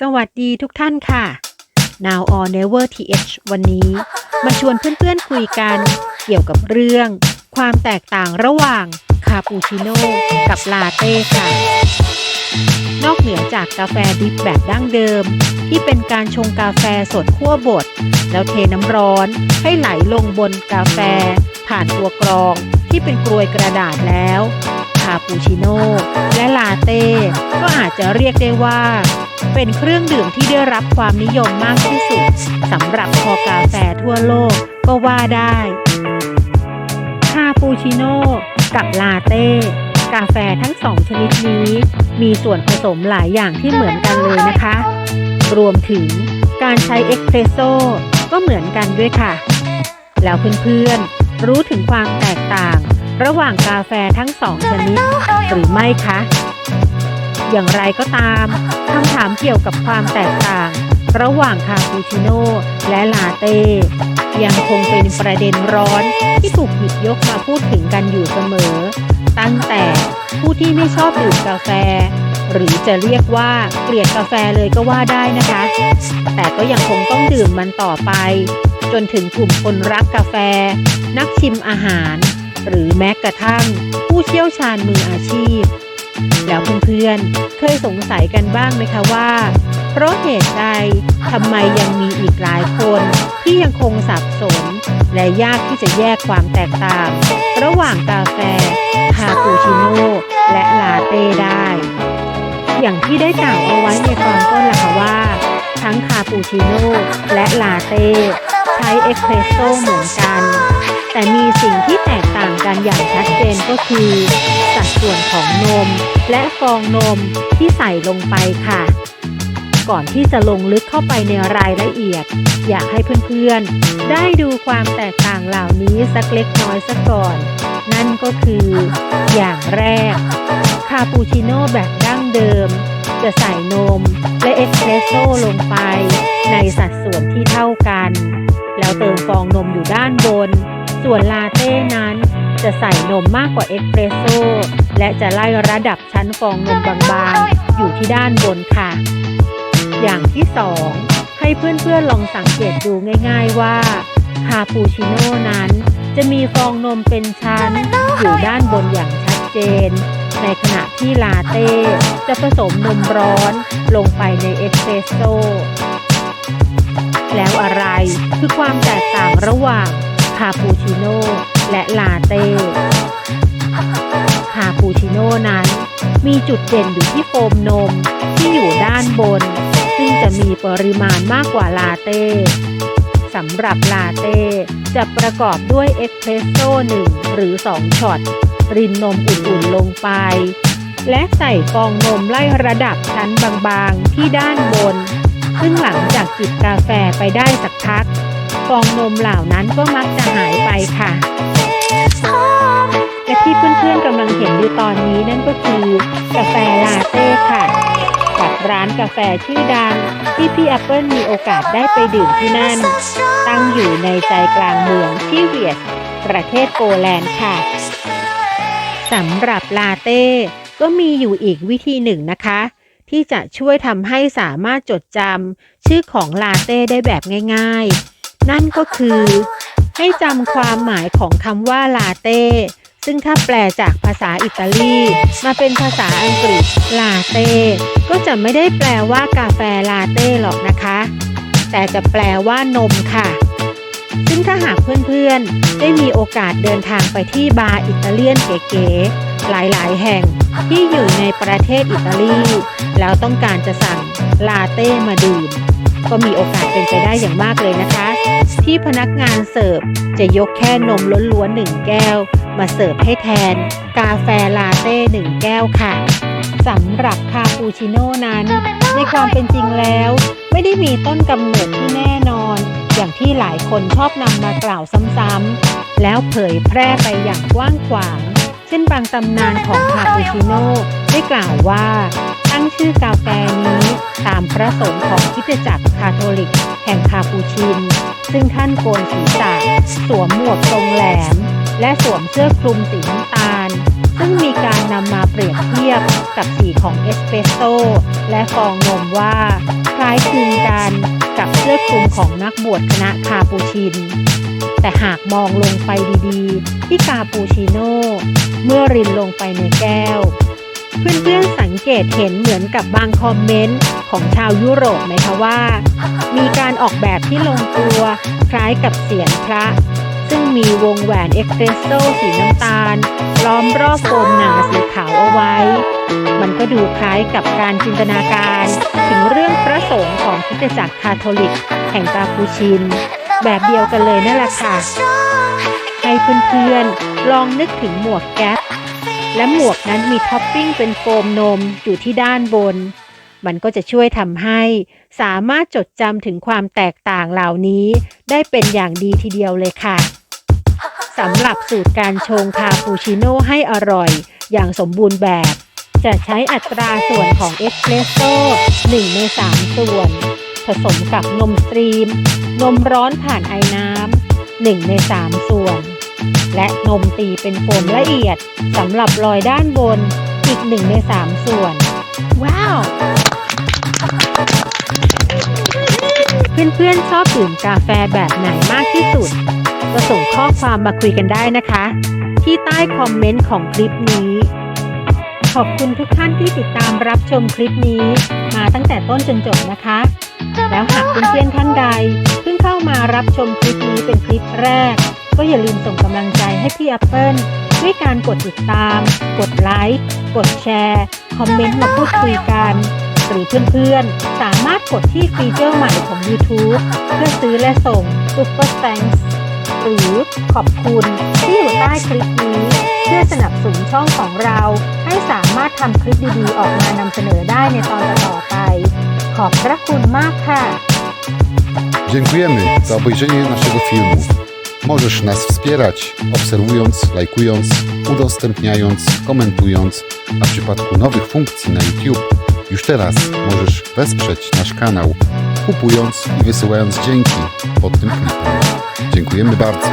สวัสดีทุกท่านค่ะ Now or Never TH วันนี้ มาชวนเพื่อนๆคุยกัน เกี่ยวกับเรื่อง ความแตกต่างระหว่างคาปูชิโน่กับลาเต้ค่ะ นอกเหนือจากกาแฟดิบแบบดั้งเดิม ที่เป็นการชงกาแฟสดคั่วบด แล้วเทน้ำร้อน ให้ไหลลงบนกาแฟ ผ่านตัวกรองที่เป็นกรวยกระดาษแล้วคาปูชิโน่และลาเต้ก็อาจจะเรียกได้ว่า เป็นเครื่องดื่มที่ได้รับความนิยมมากที่สุดสำหรับคอกาแฟทั่วโลกก็ว่าได้คาปูชิโน่กับลาเต้ กาแฟทั้งสองชนิดนี้ มีส่วนผสมหลายอย่างที่เหมือนกันเลยนะคะ รวมถึงการใช้เอ็กเพรสโซ่ก็เหมือนกันด้วยค่ะ แล้วเพื่อนๆ รู้ถึงความแตกต่าง ระหว่างกาแฟทั้งสองชนิดหรือไม่คะ อย่างไรก็ตามคำถามเกี่ยวกับความแตกต่าง ระหว่างคาปูชิโน่และลาเต้ยังคงเป็นประเด็นร้อนที่ถูกหยิบยกมาพูดถึงกันอยู่เสมอ ตั้งแต่ผู้ที่ไม่ชอบดื่มกาแฟ หรือจะเรียกว่าเกลียดกาแฟเลยก็ว่าได้นะคะ แต่ก็ยังคงต้องดื่มมันต่อไป จนถึงกลุ่มคนรักกาแฟ นักชิมอาหาร หรือแม้กระทั่งผู้เชี่ยวชาญมืออาชีพ แล้วเพื่อนๆ เคยสงสัยกันบ้างไหมคะว่า เพราะเหตุใดทำไมยังมีอีกหลายคนที่ยังคงสับสน และยากที่จะแยกความแตกต่าง ระหว่างกาแฟคาปูชิโน่และลาเต้ได้ อย่างที่ได้กล่าวเอาไว้ในตอนต้นล่ะค่ะว่า ทั้งคาปูชิโน่และลาเต้ใช้เอ็กเพรสโซ่เหมือนกัน แต่มีสิ่งที่แตกต่างกันอย่างชัดเจนก็คือ ส่วนของนมและฟองนมที่ใส่ลงไปค่ะ ก่อนที่จะลงลึกเข้าไปในรายละเอียด อยากให้เพื่อนๆ ได้ดูความแตกต่างเหล่านี้สักเล็กน้อยสักก่อน นั่นก็คือ อย่างแรก คาปูชิโน่แบบดั้งเดิม จะใส่นมและเอ็กเพรสโซ่ลงไป ในสัดส่วนที่เท่ากัน แล้วเติมฟองนมอยู่ด้านบน ส่วนลาเต้นั้น จะใส่นมมากกว่าเอ็กเพรสโซ่และจะไล่ระดับชั้นฟองนมบางๆ อยู่ที่ด้านบนค่ะ อย่างที่สองให้เพื่อนๆลองสังเกตดูง่าย ๆว่าคาปูชิโน่นั้นจะมีฟองนมเป็นชั้น อยู่ด้านบนอย่างชัดเจน ในขณะที่ลาเต้จะผสมนมร้อนลงไปในเอสเปรสโซ่แล้วอะไรคือความแตกต่างระหว่าง คาปูชิโน่และลาเต้คาปูชิโน่นั้น มีจุดเด่นอยู่ที่โฟมนมที่อยู่ด้านบน ซึ่งจะมีปริมาณมากกว่าลาเต้สำหรับลาเต้จะประกอบด้วยเอสเพรสโซ่1หรือ 2ช็อต รินนมอุ่นๆลงไป และใส่ฟองนมไล่ระดับชั้นบางๆที่ด้านบน ซึ่งหลังจากจิบกาแฟไปได้สักพัก ฟองนมเหล่านั้นก็มักจะหายไปค่ะ และที่เพื่อนๆกำลังเห็นอยู่ตอนนี้นั่นก็คือกาแฟลาเต้ค่ะจากร้านกาแฟชื่อดังที่พี่แอปเปิลมีโอกาสได้ไปดื่มที่นั่น ตั้งอยู่ในใจกลางเมืองที่เวียดประเทศโปแลนด์ค่ะสำหรับลาเต้ก็มีอยู่อีกวิธีหนึ่งนะคะ ที่จะช่วยทำให้สามารถจดจำชื่อของลาเต้ได้แบบง่าย ๆ นั่นก็คือ ให้จำความหมายของคำว่าลาเต้ ซึ่งถ้าแปลจากภาษาอิตาลี มาเป็นภาษาอังกฤษลาเต้ ก็จะไม่ได้แปลว่ากาแฟลาเต้หรอกนะคะ แต่จะแปลว่านมค่ะซึ่งถ้าหากเพื่อนๆ ได้มีโอกาสเดินทางไปที่บาร์อิตาเลียนเก๋ๆหลายๆ แห่งที่อยู่ในประเทศอิตาลี แล้วต้องการจะสั่งลาเต้มาดื่มก็มีโอกาสเป็นไปได้อย่างมากเลยนะคะ ที่พนักงานเสิร์ฟจะยกแค่นมล้วนๆหนึ่งแก้ว มาเสิร์ฟให้แทน กาแฟลาเต้หนึ่งแก้วค่ะสำหรับคาปูชิโน่นั้น ในความเป็นจริงแล้ว ไม่ได้มีต้นกำเนิดที่แน่นอน อย่างที่หลายคนชอบนำมากล่าวซ้ำๆแล้วเผยแพร่ไปอย่างกว้างขวาง เช่นบางตำนานของคาปูชิโน่ได้กล่าวว่า ตั้งชื่อกาแฟนี้ตามพระสงฆ์ของคริสตจักรคาทอลิก ห่งคาปูชิน ซึ่งท่านโกนศีรษะสวมหมวกทรงแหลม และสวมเสื้อคลุมสีน้ำตาล ซึ่งมีการนำมาเปรียบเทียบกับสีของเอสเปสโซและฟองนมว่า คล้ายคลึงกันกับเสื้อคลุมของนักบวชคณะคาปูชิน แต่หากมองลงไปดีๆ ที่คาปูชิโน่เมื่อรินลงไปในแก้ว เพื่อนๆส งเกตเห็นเหมือนกับบางคอมเมนต์ของชาวยุโรปไหมคะว่า มีการออกแบบที่ลงตัวคล้ายกับเสียงพระ ซึ่งมีวงแหวนเอ็กเพรสโซสีน้ำตาล ล้อมรอบโฟมหนาสีขาวเอาไว้ มันก็ดูคล้ายกับการจินตนาการ ถึงเรื่องพระสงฆ์ของคริสตจักรคาทอลิก แห่งกาปูชิน แบบเดียวกันเลยนั่นแหละค่ะให้เพื่อนๆลองนึกถึงหมวกแก๊ป และหมวกนั้นมีท็อปปิ้งเป็นโฟมนมอยู่ที่ด้านบน มันก็จะช่วยทำให้สามารถจดจำถึงความแตกต่างเหล่านี้ ได้เป็นอย่างดีทีเดียวเลยค่ะสำหรับสูตรการชงคาปูชิโน่ให้อร่อยอย่างสมบูรณ์แบบ จะใช้อัตราส่วนของเอสเ e รสโซ่1ใน3 ส่วน ผสมกับนมสตรีม นมร้อนผ่านไอน้ำ1ใน3 ส่วน และนมตีเป็นโฟมละเอียดสำหรับลอยด้านบนอีก1ใน3ส่วน ว้าว เพื่อนๆชอบดื่มกาแฟแบบไหนมากที่สุด ก็ส่งข้อความมาคุยกันได้นะคะ ที่ใต้คอมเมนต์ของคลิปนี้ ขอบคุณทุกท่านที่ติดตามรับชมคลิปนี้ มาตั้งแต่ต้นจนจบนะคะ แล้วหากเพื่อนๆท่านใด เพิ่งเข้ามารับชมคลิปนี้เป็นคลิปแรก ก็อย่าลืมส่งกำลังใจให้พี่แอปเปิลด้วยการกดติดตาม กดไลค์ กดแชร์ คอมเมนต์มาพูดคุยกัน หรือเพื่อนๆ สามารถกดที่ฟีเจอร์ใหม่ของ YouTube เพื่อซื้อและส่ง Super Thanks หรือขอบคุณที่อยู่ใต้คลิปนี้ เพื่อสนับสนุนช่องของเรา ให้สามารถทำคลิปดีๆ ออกมานำเสนอได้ในตอนต่อไป ขอบพระคุณมากค่ะ Dziękujemy za obejrzenie naszego filmu. Możesz nas wspierać obserwując, lajkując, udostępniając, komentując, a w przypadku nowych funkcji na YouTube już teraz możesz wesprzeć nasz kanał kupując i wysyłając dzięki pod tym klipem. Dziękujemy bardzo.